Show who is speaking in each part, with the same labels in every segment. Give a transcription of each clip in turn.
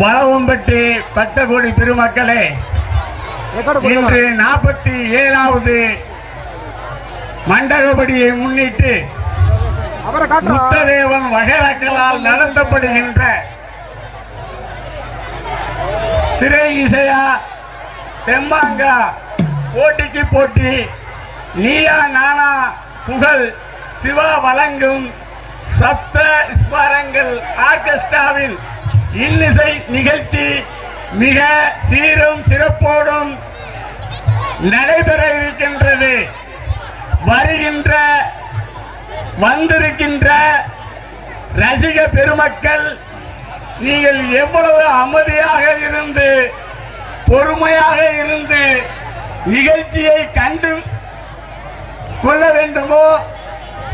Speaker 1: வளவம்பட்டி பக்தகோடி பெருமக்களே இன்று நாற்பத்தி ஏழாவது மண்டகப்படியை முன்னிட்டு முத்ததேவன் வகைராக்களால் நடத்தப்படுகின்ற திரை இசையா தெம்மாங்கா போட்டிக்கு போட்டி நீயா நானா புகழ் சிவா வழங்கும் சப்த ஸ்வரங்கள் ஆர்கெஸ்ட்ராவில் இன்னிசை நிகழ்ச்சி மிக சீரும் சிறப்போடும் நடைபெற இருக்கின்றது. வருகின்ற வந்திருக்கின்ற ரசிக பெருமக்கள் நீங்கள் எவ்வளவு அமைதியாக இருந்து பொறுமையாக இருந்து நிகழ்ச்சியை கண்டு கொள்ள வேண்டுமோ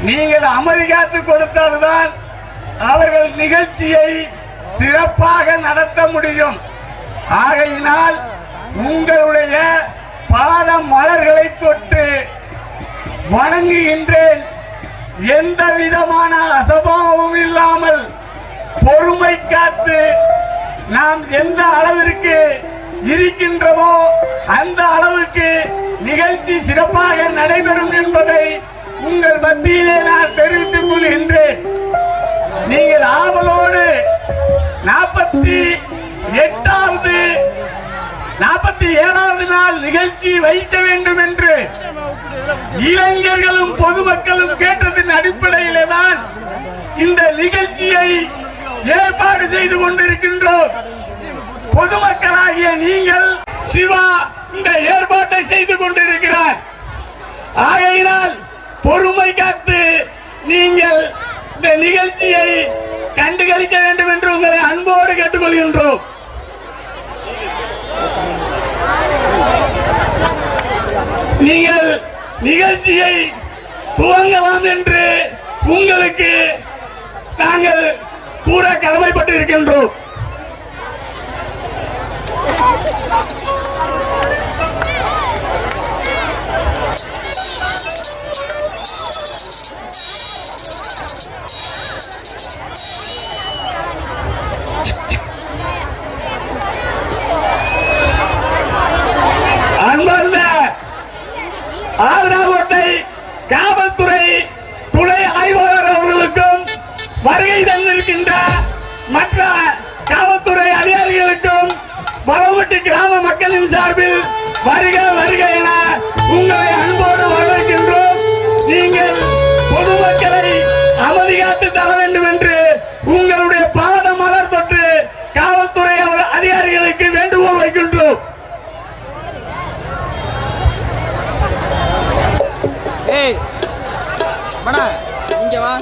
Speaker 1: நீங்கள் அமெரிக்காத்து கொடுத்தால்தான் அவர்கள் நிகழ்ச்சியை சிறப்பாக நடத்த முடியும். ஆகையினால் உங்களுடைய பாத மலர்களை தொட்டு வணங்குகின்றேன். எந்த விதமான அசபாவமும் இல்லாமல் பொறுமை காத்து நாம் எந்த அளவிற்கு இருக்கின்றமோ அந்த அளவுக்கு நிகழ்ச்சி சிறப்பாக நடைபெறும் என்பதை உங்கள் மத்தியிலே நான் தெரிவித்துக் கொள்கின்றேன். நீங்கள் ஆவலோடு நாற்பத்தி எட்டாவது நாற்பத்தி ஏழாவது நாள் நிகழ்ச்சி வைக்க வேண்டும் என்று இளைஞர்களும் பொதுமக்களும் கேட்டதின் அடிப்படையிலே தான் இந்த நிகழ்ச்சியை ஏற்பாடு செய்து கொண்டிருக்கின்றோம். பொதுமக்களாகிய நீங்கள் சிவா இந்த ஏற்பாட்டை செய்து கொண்டிருக்கிறார். ஆகையினால் பொறுமை காத்து நீங்கள் இந்த நிகழ்ச்சியை கண்டுகளிக்க வேண்டும் என்று உங்களை அன்போடு கேட்டுக்கொள்கின்றோம். நீங்கள் நிகழ்ச்சியை துவங்கலாம் என்று உங்களுக்கு நாங்கள் கூற கடமைப்பட்டு மற்ற காவல்துறை அதிகாரிகளுக்கும் மரவட்டு கிராம மக்களின் சார்பில் வருக வருக என உங்களை அன்போடு வரவேற்கின்றோம். நீங்கள் பொதுமக்களை அமைதி காத்து தர வேண்டும் என்று உங்களுடைய பாத மலர் தொற்று காவல்துறை அவர் அதிகாரிகளுக்கு வேண்டுகோள் வைக்கின்றோம்.
Speaker 2: ஏய் மணா இங்க வா.